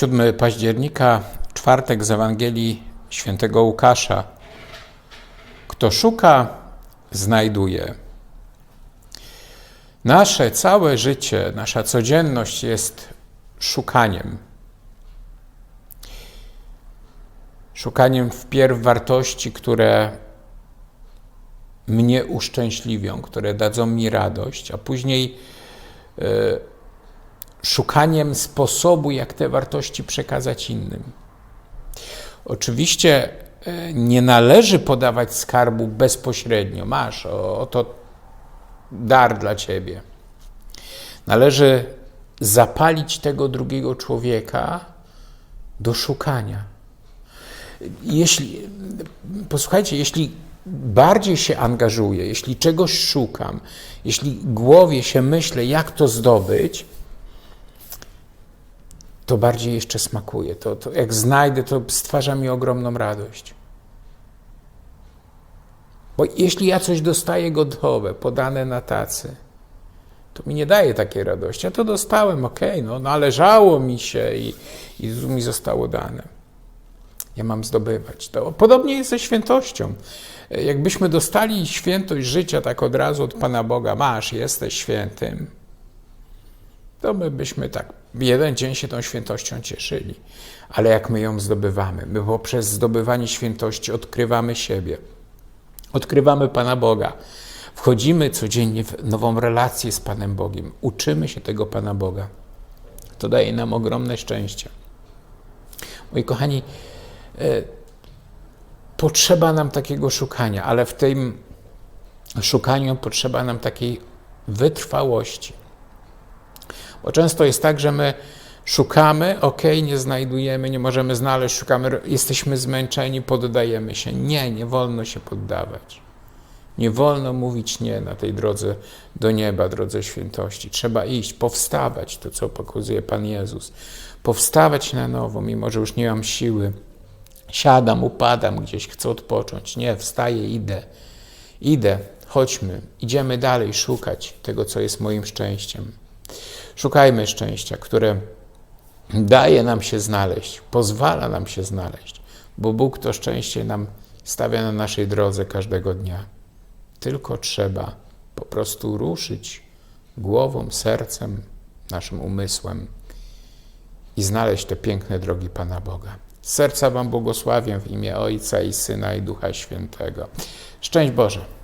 7 października, czwartek z Ewangelii świętego Łukasza. Kto szuka, znajduje. Nasze całe życie, nasza codzienność jest szukaniem. Szukaniem wpierw wartości, które mnie uszczęśliwią, które dadzą mi radość, a później e, szukaniem sposobu, jak te wartości przekazać innym. Oczywiście e, nie należy podawać skarbu bezpośrednio. Masz, oto dar dla ciebie. Należy zapalić tego drugiego człowieka do szukania. Jeśli, posłuchajcie, jeśli bardziej się angażuję, jeśli czegoś szukam, jeśli głowie się myślę, jak to zdobyć, to bardziej jeszcze smakuje. To, to jak znajdę, to stwarza mi ogromną radość. Bo jeśli ja coś dostaję gotowe, podane na tacy, to mi nie daje takiej radości. Ja to dostałem, ok, no należało mi się i, i mi zostało dane. Ja mam zdobywać. To podobnie jest ze świętością. Jakbyśmy dostali świętość życia tak od razu od Pana Boga, masz, jesteś świętym, to my byśmy tak jeden dzień się tą świętością cieszyli. Ale jak my ją zdobywamy, my poprzez zdobywanie świętości odkrywamy siebie, odkrywamy Pana Boga, wchodzimy codziennie w nową relację z Panem Bogiem, uczymy się tego Pana Boga. To daje nam ogromne szczęście. Moi kochani, e, potrzeba nam takiego szukania, ale w tym szukaniu potrzeba nam takiej wytrwałości. Bo często jest tak, że my szukamy, ok, nie znajdujemy, nie możemy znaleźć, szukamy, jesteśmy zmęczeni, poddajemy się. Nie, nie wolno się poddawać. Nie wolno mówić nie na tej drodze do nieba, drodze świętości. Trzeba iść, powstawać, to co pokazuje Pan Jezus. Powstawać na nowo, mimo że już nie mam siły. Siadam, upadam gdzieś, chcę odpocząć. Nie, wstaję, idę. Idę, chodźmy, idziemy dalej szukać tego, co jest moim szczęściem. Szukajmy szczęścia, które daje nam się znaleźć, pozwala nam się znaleźć, bo Bóg to szczęście nam stawia na naszej drodze każdego dnia. Tylko trzeba po prostu ruszyć głową, sercem, naszym umysłem i znaleźć te piękne drogi Pana Boga. Serca Wam błogosławię w imię Ojca i Syna i Ducha Świętego. Szczęść Boże!